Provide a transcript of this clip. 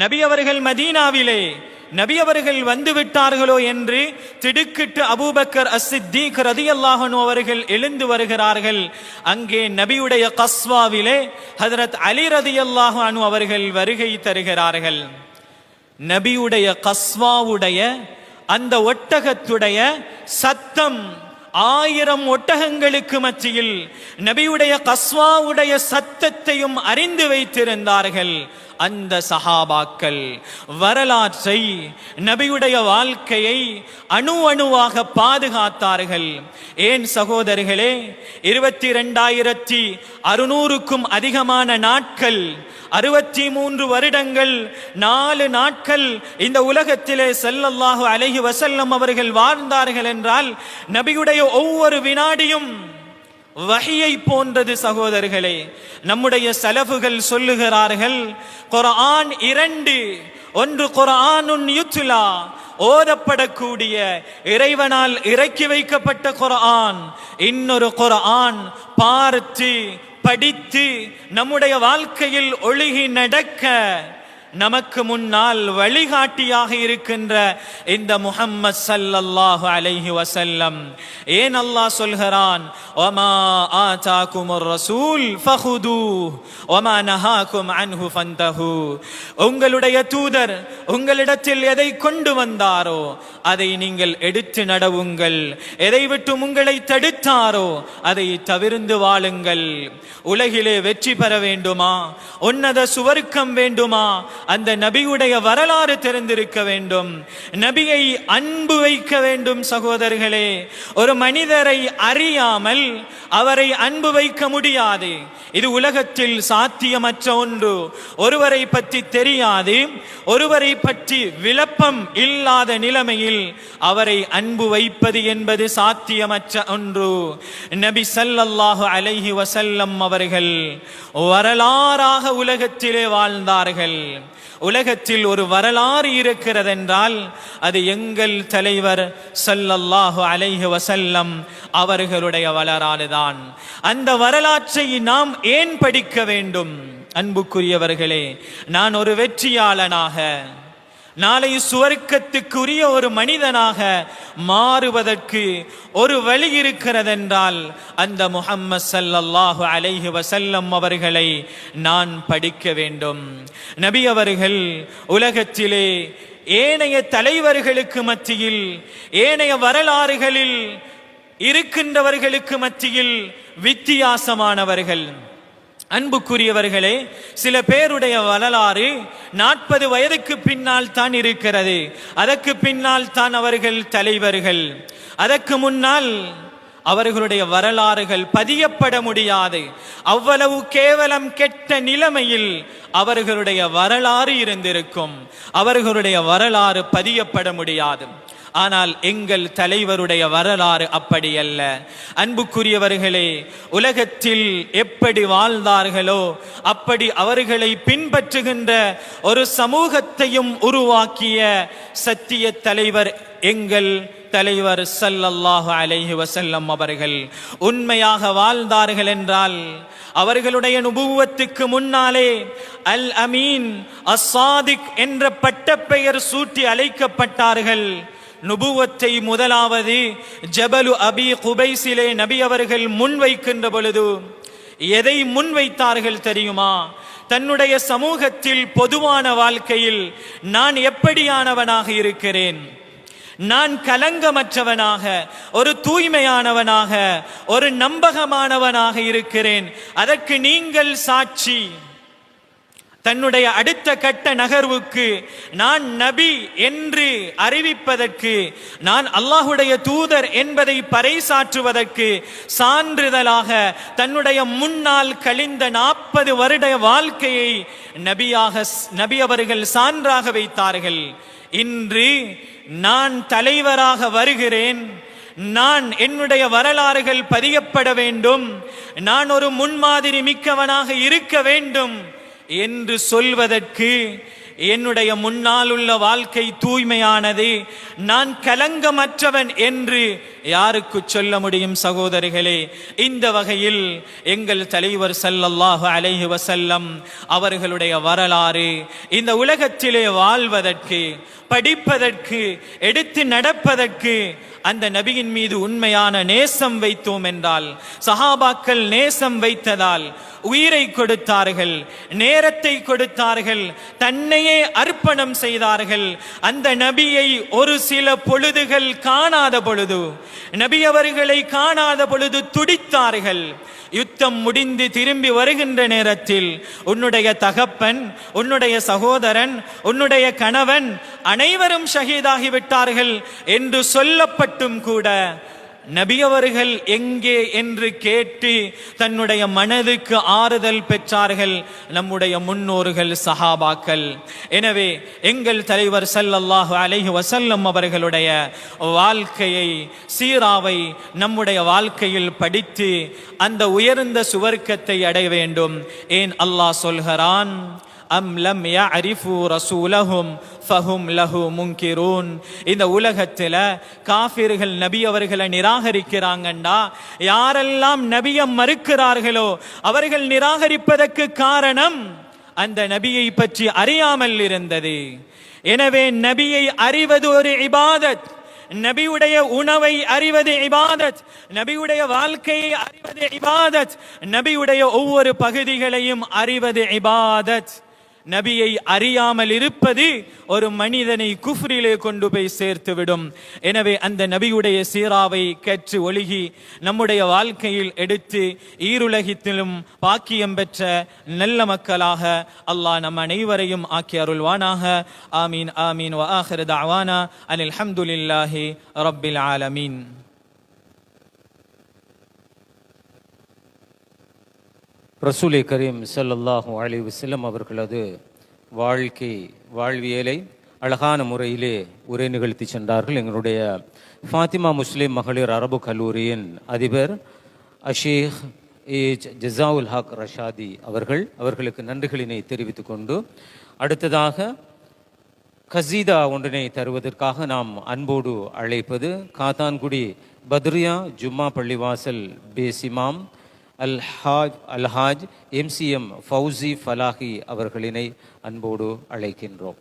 நபி அவர்கள் மதீனாவிலே நபி அவர்கள் வந்து விட்டார்களோ என்று திடுக்கிட்டு அபூபக்கர் அசித்தீக் ரதி அல்லாஹனு அவர்கள் எழுந்து வருகிறார்கள். அங்கே நபியுடைய கஸ்வாவிலே ஹதரத் அலி ரதி அல்லாஹனு அவர்கள் வருகை தருகிறார்கள். நபியுடைய கஸ்வாவுடைய அந்த ஒட்டகத்துடைய சத்தம் ஆயிரம் ஒட்டகங்களுக்கு மத்தியில் நபியுடைய கஸ்வாவுடைய சத்தத்தையும் அறிந்து வைத்திருந்தார்கள். அந்த சஹாபாக்கள் வரலாற்றை நபியுடைய வாழ்க்கையை அணு அணுவாக பாதுகாத்தார்கள். ஏன் சகோதரர்களே இருபத்தி ரெண்டாயிரத்தி அறுநூறுக்கும் அதிகமான நாட்கள் அறுபத்தி மூன்று வருடங்கள் நாலு நாட்கள் இந்த உலகத்திலே செல்லல்லாஹு அலைஹி வசல்லம் அவர்கள் வாழ்ந்தார்கள் என்றால் நபியுடைய ஒவ்வொரு வினாடியும் வகையை போன்றது சகோதரர்களே நம்முடைய செலவுகள் சொல்லுகிறார்கள் குரான் இரண்டு ஒன்று குர்ஆனுன் யுத்துலா ஓதப்படக்கூடிய இறைவனால் இறக்கி வைக்கப்பட்ட குரான் இன்னொரு குரான் பார்த்து படித்து நம்முடைய வாழ்க்கையில் ஒழுகி நடக்க நமக்கு முன்னால் வழிகாட்டியாக இருக்கின்ற இந்த முஹம்மது சல்லல்லாஹு அலைஹி வசல்லம் ஏன் அல்லாஹ் சொல்கிறான்? வமா ஆதாகுமுர் ரசூல் ஃபஹுது வமா நஹாக்கும் அன்ஹு ஃபந்தஹு. உங்களுடைய தூதர் உங்களிடத்தில் எதை கொண்டு வந்தாரோ அதை நீங்கள் எடுத்து நடவுங்கள். எதை விட்டு உங்களை தடுத்தாரோ அதை தவிர்ந்து வாழுங்கள். உலகிலே வெற்றி பெற வேண்டுமா? உன்னத சுவர்க்கம் வேண்டுமா? அந்த நபியுடைய வரலாறு தெரிந்திருக்க வேண்டும். நபியை அன்பு வைக்க வேண்டும் சகோதரர்களே. ஒரு மனிதரை அறியாமல் அவரை அன்பு வைக்க முடியாது. இது உலகத்தில் சாத்தியமற்ற ஒன்று. ஒருவரை பற்றி தெரியாது ஒருவரை பற்றி விளப்பம் இல்லாத நிலைமையில் அவரை அன்பு வைப்பது என்பது சாத்தியமற்ற ஒன்று. நபி சல்லல்லாஹு அலைஹி வசல்லம் அவர்கள் வரலாறாக உலகத்திலே வாழ்ந்தார்கள். உலகத்தில் ஒரு வரலாறு இருக்கிறதென்றால் அது எங்கள் தலைவர் சல்லல்லாஹு அலைஹி வசல்லம் அவர்களுடைய வரலாறுதான். அந்த வரலாற்றை நாம் ஏன் படிக்க வேண்டும்? அன்புக்குரியவர்களே நான் ஒரு வெற்றியாளனாக நாளை சுவர்க்கத்துக்குரிய ஒரு மனிதனாக மாறுவதற்கு ஒரு வழி இருக்கிறதென்றால் அந்த முஹம்மது ஸல்லல்லாஹு அலைஹி வசல்லம் அவர்களை நான் படிக்க வேண்டும். நபி அவர்கள் உலகத்திலே ஏனைய தலைவர்களுக்கு மத்தியில் ஏனைய வரலாறுகளில் இருக்கின்றவர்களுக்கு மத்தியில் வித்தியாசமானவர்கள். அன்புக்குரியவர்களே சில பேருடைய வரலாறு நாற்பது வயதுக்கு பின்னால் தான் இருக்கிறது. அதற்கு பின்னால் தான் அவர்கள் தலைவர்கள். அதற்கு முன்னால் அவர்களுடைய வரலாறுகள் பதியப்பட முடியாது. அவ்வளவு கேவலம் கெட்ட நிலைமையில் அவர்களுடைய வரலாறு இருந்திருக்கும். அவர்களுடைய வரலாறு பதியப்பட முடியாது. ஆனால் எங்கள் தலைவருடைய வரலாறு அப்படி அல்ல அன்புக்குரியவர்களே உலகத்தில் எப்படி வாழ்ந்தார்களோ அப்படி அவர்களை பின்பற்றுகின்ற ஒரு சமூகத்தையும் உருவாக்கிய சத்திய தலைவர் எங்கள் தலைவர் சல்லல்லாஹு அலைஹி வசல்லம் அவர்கள். உண்மையாக வாழ்ந்தார்கள் என்றால் அவர்களுடைய நுபுவத்துக்கு முன்னாலே அல் அமீன் அசாதிக் என்ற பட்டப்பெயர் சூட்டி அழைக்கப்பட்டார்கள். நுபுவத்தை முதலாவது ஜபலு அபி குபைசிலே நபி அவர்கள் முன்வைக்கின்ற பொழுது எதை முன்வைத்தார்கள் தெரியுமா? தன்னுடைய சமூகத்தில் பொதுவான வாழ்க்கையில் நான் எப்படியானவனாக இருக்கிறேன்? நான் கலங்கமற்றவனாக ஒரு தூய்மையானவனாக ஒரு நம்பகமானவனாக இருக்கிறேன். அதற்கு நீங்கள் சாட்சி. தன்னுடைய அடுத்த கட்ட நகர்வுக்கு நான் நபி என்று அறிவிப்பதற்கு நான் அல்லாஹுடைய தூதர் என்பதை பறைசாற்றுவதற்கு சான்றிதழாக தன்னுடைய முன்னால் கழிந்த நாற்பது வருட வாழ்க்கையை நபியாக நபி அவர்கள் சான்றாக வைத்தார்கள். இன்று நான் தலைவராக வருகிறேன். நான் என்னுடைய வரலாறுகள் பதியப்பட வேண்டும். நான் ஒரு முன்மாதிரி மிக்கவனாக இருக்க வேண்டும். என்று சொல்வதற்கு என்னுடைய முன்னால் உள்ள வாழ்க்கை தூய்மையானது நான் கலங்கமற்றவன் என்று யாருக்கு சொல்ல முடியும் சகோதரிகளே? இந்த வகையில் எங்கள் தலைவர் சல்லல்லாஹு அலைஹி வசல்லம் அவர்களுடைய வரலாறு இந்த உலகத்திலே வாழ்வதற்கு படிப்பதற்கு எடுத்து நடப்பதற்கு அந்த நபியின் மீது உண்மையான நேசம் வைத்தோம் என்றால் சஹாபாக்கள் நேசம் வைத்ததால் உயிரை கொடுத்தார்கள் நேரத்தை கொடுத்தார்கள் தன்னையே அர்ப்பணம் செய்தார்கள். அந்த நபியை ஒரு சில பொழுதுகள் காணாத பொழுது நபி அவர்களை காணாத பொழுது துடித்தார்கள். யுத்தம் முடிந்து திரும்பி வருகின்ற நேரத்தில் உன்னுடைய தகப்பன் உன்னுடைய சகோதரன் உன்னுடைய கணவன் அனைவரும் ஷஹீதாகிவிட்டார்கள் என்று சொல்லப்பட்ட மட்டும் கூட நபி அவர்கள் எங்கே என்று கேட்டு தன்னுடைய மனதுக்கு ஆறுதல் பெற்றார்கள். நம்முடைய முன்னோர்கள் சஹாபாக்கள். எனவே எங்கள் தலைவர் சல்லல்லாஹு அலஹி வசல்லம் அவர்களுடைய வாழ்க்கையை சீராவை நம்முடைய வாழ்க்கையில் படித்து அந்த உயர்ந்த சுவர்க்கத்தை அடைய வேண்டும். ஏன் அல்லாஹ் சொல்கிறான்? அம் லம் யஅரிஃபு ரசூலஹும் ஃபஹும் லஹு முங்கிரூன் இந்த உலகத்தில் காஃபிர்கள் நபி அவர்களை நிராகரிக்கிறாங்கண்டா? யாரெல்லாம் நபியை மறுக்கிறார்களோ அவர்கள் நிராகரிப்பதற்கு காரணம் அந்த நபியை பற்றி அறியாமல் இருந்தது. எனவே நபியை அறிவது ஒரு இபாதத். நபியுடைய உணவை அறிவது இபாதத். நபியுடைய வாழ்க்கையை அறிவது இபாதத். நபியுடைய ஒவ்வொரு பகுதிகளையும் அறிவது இபாதத். நபியை அறியாமல் இருப்பது ஒரு மனிதனை குஃப்ரிலே கொண்டு போய் சேர்த்து விடும் எனவே அந்த நபியுடைய சீராவை கற்று ஒழுகி நம்முடைய வாழ்க்கையில் எடுத்து ஈருலகத்திலும் பாக்கியம் பெற்ற நல்ல மக்களாக அல்லாஹ் நம் அனைவரையும் ஆக்கி அருள்வானாக. ஆமீன் ஆமீன் வ ஆஹிரு தஅவானா. அனில் ஹம்துலில்லாஹி ரப்பில் ஆலமீன். ரசூலே கரீம் ஸல்லல்லாஹு அலி வசல்லம் அவர்களது வாழ்க்கை வாழ்வியலை அழகான முறையிலே உரை நிகழ்த்தி சென்றார்கள். எங்களுடைய ஃபாத்திமா முஸ்லீம் மகளிர் அரபு கல்லூரியின் அதிபர் அஷீக் ஏஜ் ஜசாவுல் ஹக் ரஷாதி அவர்கள் அவர்களுக்கு நன்றிகளினை தெரிவித்துக் கொண்டு அடுத்ததாக கசீதா ஒன்றினை தருவதற்காக நாம் அன்போடு அழைப்பது காத்தான்குடி பத்ரியா ஜும்மா பள்ளிவாசல் பேசிமாம். அல் ஹாஜ் அல்ஹாஜ் எம்சிஎம் ஃபௌசி ஃபலாஹி அவர்களினை அன்போடு அழைக்கின்றோம்.